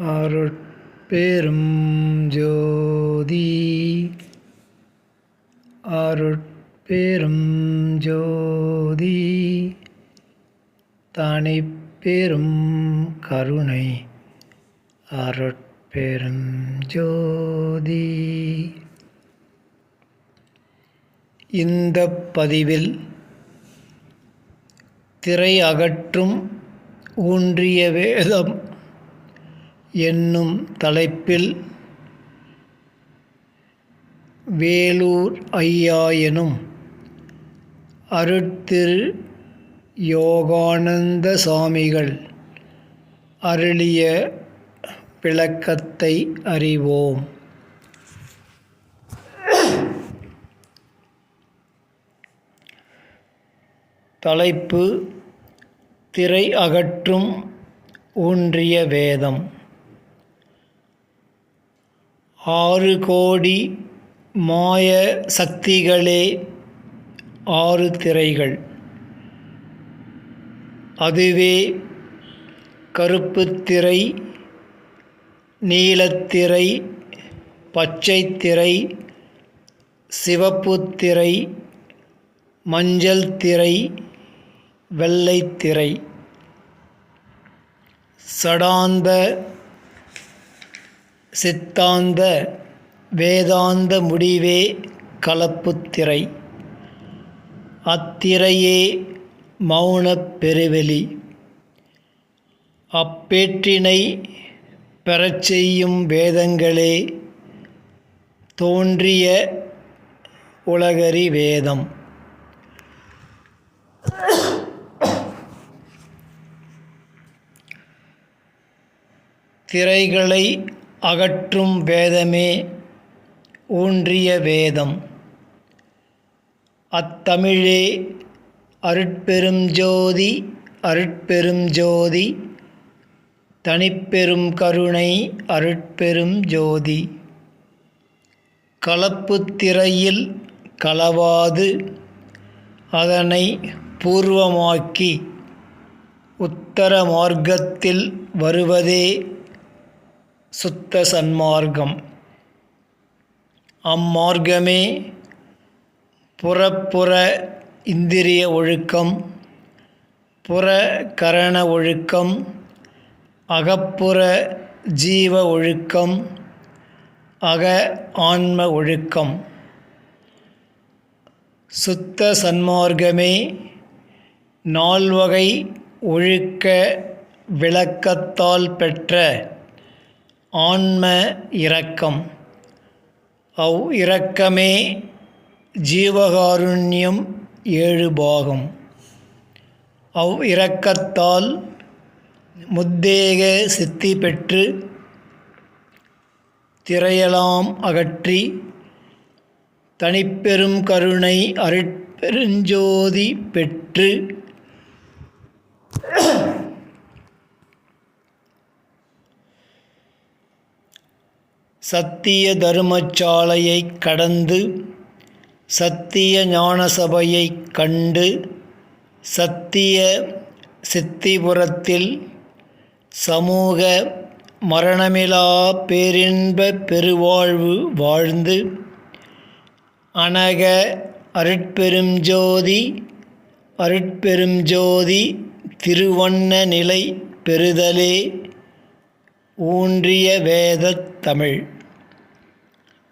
அருட்பெரும் ஜோதி அருட்பெரும் ஜோதி தனிப்பெரும் கருணை. அருட்பெரும் ஜோதி இந்த பதிவில் திரை அகற்றும் ஊன்றிய வேதம் என்னும் தலைப்பில் வேலூர் ஐயா எனும் அருட்திரு யோகானந்த சாமிகள் அருளிய விளக்கத்தை அறிவோம். தலைப்பு திரை அகற்றும் ஊன்றிய வேதம். ஆறு கோடி மாய சக்திகளே ஆறு திரைகள். அதுவே கருப்புத்திரை நீலத்திரை பச்சைத்திரை சிவப்புத்திரை மஞ்சள் திரை வெள்ளைத்திரை சடாந்த சித்தாந்த வேதாந்த முடிவே கலப்புத்திரை அத்திரையே மௌனப் பெருவெளி. அப்பேற்றினை பெறச் செய்யும் வேதங்களே தோன்றிய உலகரி வேதம். திரைகளை அகற்றும் வேதமே ஊன்றிய வேதம். அத்தமிழே அருட்பெரும் ஜோதி அருட்பெரும் ஜோதி தனிப்பெரும் கருணை அருட்பெரும் ஜோதி. கலப்புத்திரையில் கலவாது அதனை பூர்வமாக்கி உத்தர மார்க்கத்தில் வருவதே சுத்த சன்மார்க்கம். அம்மார்க்கமே புறப்புற இந்திரிய ஒழுக்கம் புற கரண ஒழுக்கம் அகப்புற ஜீவ ஒழுக்கம் அக ஆன்ம ஒழுக்கம். சுத்த சன்மார்க்கமே நால்வகை ஒழுக்க விளக்கத்தால் பெற்ற ஆன்ம இரக்கம். அவ் இரக்கமே ஜீவகாருண்யம் ஏழு பாகம். அவ் இரக்கத்தால் முத்தேக சித்தி பெற்று திரையலாம் அகற்றி தனிப்பெரும் கருணை அருட்பெருஞ்சோதி பெற்று சத்திய தர்மச்சாலையை கடந்து சத்திய ஞானசபையை கண்டு சத்திய சித்திபுரத்தில் சமூக மரணமிலா பேரின்ப பெருவாழ்வு வாழ்ந்து அனக அருட்பெருஞ்சோதி அருட்பெருஞ்சோதி திருவண்ண நிலை பெறுதலே ஊன்றிய வேதத் தமிழ்.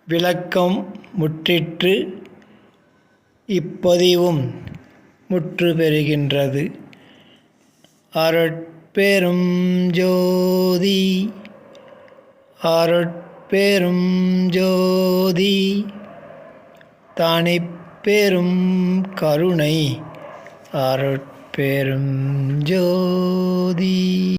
விளக்கம் முற்றிற்று இப்பதிவும் முற்று பெறுகின்றது. அருட்பெரும் ஜோதி அருட்பெரும் ஜோதி தனிப்பெரும் கருணை அருட்பெரும் ஜோதி.